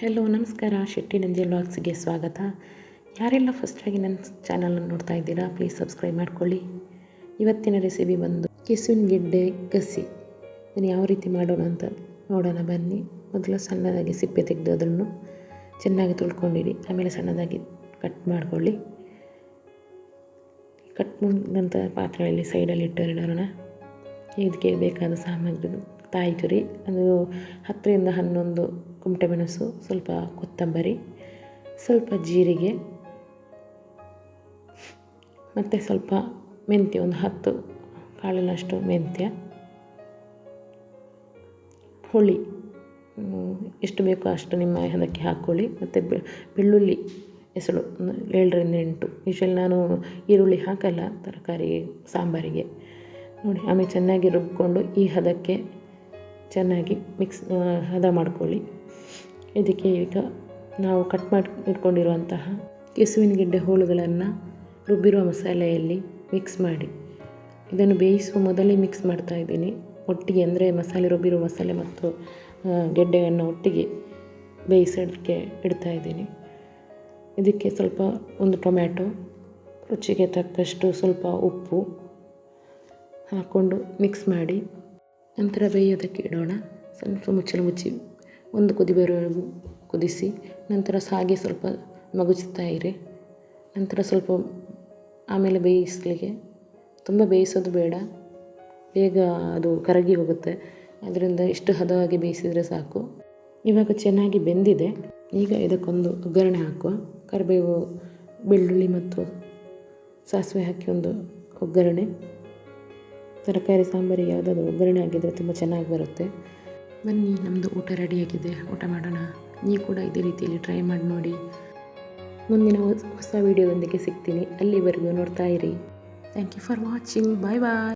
Hello ನಮಸ್ಕಾರ. ಶೆಟ್ಟಿ ನಂಜೆ ವ್ಲಾಗ್ಸ್ಗೆ ಸ್ವಾಗತ. ಯಾರೆಲ್ಲ ಫಸ್ಟಾಗಿ ನನ್ನ ಚಾನಲನ್ನು ನೋಡ್ತಾ ಇದ್ದೀರಾ ಪ್ಲೀಸ್ ಸಬ್ಸ್ಕ್ರೈಬ್ ಮಾಡ್ಕೊಳ್ಳಿ. ಇವತ್ತಿನ ರೆಸಿಪಿ ಬಂದು ಕೆಸುವಿನ ಗೆಡ್ಡೆ ಗಸಿ ಇದನ್ನು ಯಾವ ರೀತಿ ಮಾಡೋಣ ಅಂತ ನೋಡೋಣ, ಬನ್ನಿ. ಮೊದಲು ಸಣ್ಣದಾಗಿ ಸಿಪ್ಪೆ ತೆಗೆದು ಅದನ್ನು ಚೆನ್ನಾಗಿ ತೊಳ್ಕೊಂಡಿರಿ ಆಮೇಲೆ ಸಣ್ಣದಾಗಿ ಕಟ್ ಮಾಡ್ಕೊಳ್ಳಿ. ಕಟ್ ಮಾಡಿದಂಥ ಪಾತ್ರೆಯಲ್ಲಿ ಸೈಡಲ್ಲಿ ಇಟ್ಟರಿಡೋಣ ಇದಕ್ಕೆ ಬೇಕಾದ ಸಾಮಗ್ರಿ ತಾಯಿ ತುರಿ. ಅದು ಹತ್ತರಿಂದ ಹನ್ನೊಂದು ಕುಮಟೆ ಮೆಣಸು, ಸ್ವಲ್ಪ ಕೊತ್ತಂಬರಿ, ಸ್ವಲ್ಪ ಜೀರಿಗೆ, ಮತ್ತು ಸ್ವಲ್ಪ ಮೆಂತ್ಯ, ಒಂದು ಹತ್ತು ಕಾಳಿನಷ್ಟು ಮೆಂತ್ಯ. ಹುಳಿ ಎಷ್ಟು ಬೇಕೋ ಅಷ್ಟು ನಿಮ್ಮ ಅದಕ್ಕೆ ಹಾಕ್ಕೊಳ್ಳಿ ಮತ್ತು ಬೆಳ್ಳುಳ್ಳಿ ಹೆಸಳು ಏಳರಿಂದ ಎಂಟು. ಯೂಶಲಿ ನಾನು ಈರುಳ್ಳಿ ಹಾಕಲ್ಲ, ತರಕಾರಿ, ಸಾಂಬಾರಿಗೆ. ನೋಡಿ, ಆಮೇಲೆ ಚೆನ್ನಾಗಿ ರುಬ್ಕೊಂಡು ಈ ಹದಕ್ಕೆ ಚೆನ್ನಾಗಿ ಮಿಕ್ಸ್ ಹದ ಮಾಡ್ಕೊಳ್ಳಿ. ಇದಕ್ಕೆ ಈಗ ನಾವು ಕಟ್ ಮಾಡಿ ಇಟ್ಕೊಂಡಿರುವಂತಹ ಕೆಸುವಿನ ಗೆಡ್ಡೆ ಹೋಳುಗಳನ್ನು ರುಬ್ಬಿರುವ ಮಸಾಲೆಯಲ್ಲಿ ಮಿಕ್ಸ್ ಮಾಡಿ. ಇದನ್ನು ಬೇಯಿಸುವ ಮೊದಲೇ ಮಿಕ್ಸ್ ಮಾಡ್ತಾ ಇದ್ದೀನಿ. ಒಟ್ಟಿಗೆ ಅಂದರೆ ಮಸಾಲೆ ರುಬ್ಬಿರುವ ಮಸಾಲೆ ಮತ್ತು ಗೆಡ್ಡೆಯನ್ನು ಒಟ್ಟಿಗೆ ಬೇಯಿಸೋದಕ್ಕೆ ಇಡ್ತಾ ಇದ್ದೀನಿ. ಇದಕ್ಕೆ ಸ್ವಲ್ಪ ಒಂದು ಟೊಮ್ಯಾಟೊ, ರುಚಿಗೆ ತಕ್ಕಷ್ಟು ಸ್ವಲ್ಪ ಉಪ್ಪು ಹಾಕ್ಕೊಂಡು ಮಿಕ್ಸ್ ಮಾಡಿ. ನಂತರ ಬೇಯೋದಕ್ಕೆ ಇಡೋಣ. ಸ್ವಲ್ಪ ಮುಚ್ಚಲು ಮುಚ್ಚಿ ಒಂದು ಕುದಿ ಬರುವವರೆಗೂ ಕುದಿಸಿ, ನಂತರ ಹಾಗೆ ಸ್ವಲ್ಪ ಮಗುಚ್ತಾ ಇರಿ. ನಂತರ ಸ್ವಲ್ಪ ಆಮೇಲೆ ಬೇಯಿಸಲಿಕ್ಕೆ. ತುಂಬ ಬೇಯಿಸೋದು ಬೇಡ. ಬೇಗ ಅದು ಕರಗಿ ಹೋಗುತ್ತೆ. ಅದರಿಂದ ಇಷ್ಟು ಹದವಾಗಿ ಬೇಯಿಸಿದರೆ ಸಾಕು. ಇವಾಗ ಚೆನ್ನಾಗಿ ಬೆಂದಿದೆ. ಈಗ ಇದಕ್ಕೊಂದು ಒಗ್ಗರಣೆ ಹಾಕುವ. ಕರಿಬೇವು, ಬೆಳ್ಳುಳ್ಳಿ ಮತ್ತು ಸಾಸಿವೆ ಹಾಕಿ ಒಂದು ಒಗ್ಗರಣೆ. ತರಕಾರಿ, ಸಾಂಬಾರಿಗೆ ಯಾವುದಾದ್ರು ಒಗ್ಗರಣೆ ಆಗಿದ್ದರೆ ತುಂಬ ಚೆನ್ನಾಗಿ ಬರುತ್ತೆ. ಬನ್ನಿ ನಮ್ಮದು ಊಟ ರೆಡಿಯಾಗಿದೆ ಊಟ ಮಾಡೋಣ. ನೀವು ಕೂಡ ಇದೇ ರೀತಿಯಲ್ಲಿ ಟ್ರೈ ಮಾಡಿ ನೋಡಿ. ಮುಂದಿನ ಹೊಸ ವೀಡಿಯೋದೊಂದಿಗೆ ಸಿಗ್ತೀನಿ. ಅಲ್ಲಿವರೆಗೂ ನೋಡ್ತಾ ಇರಿ. Thank you for watching bye bye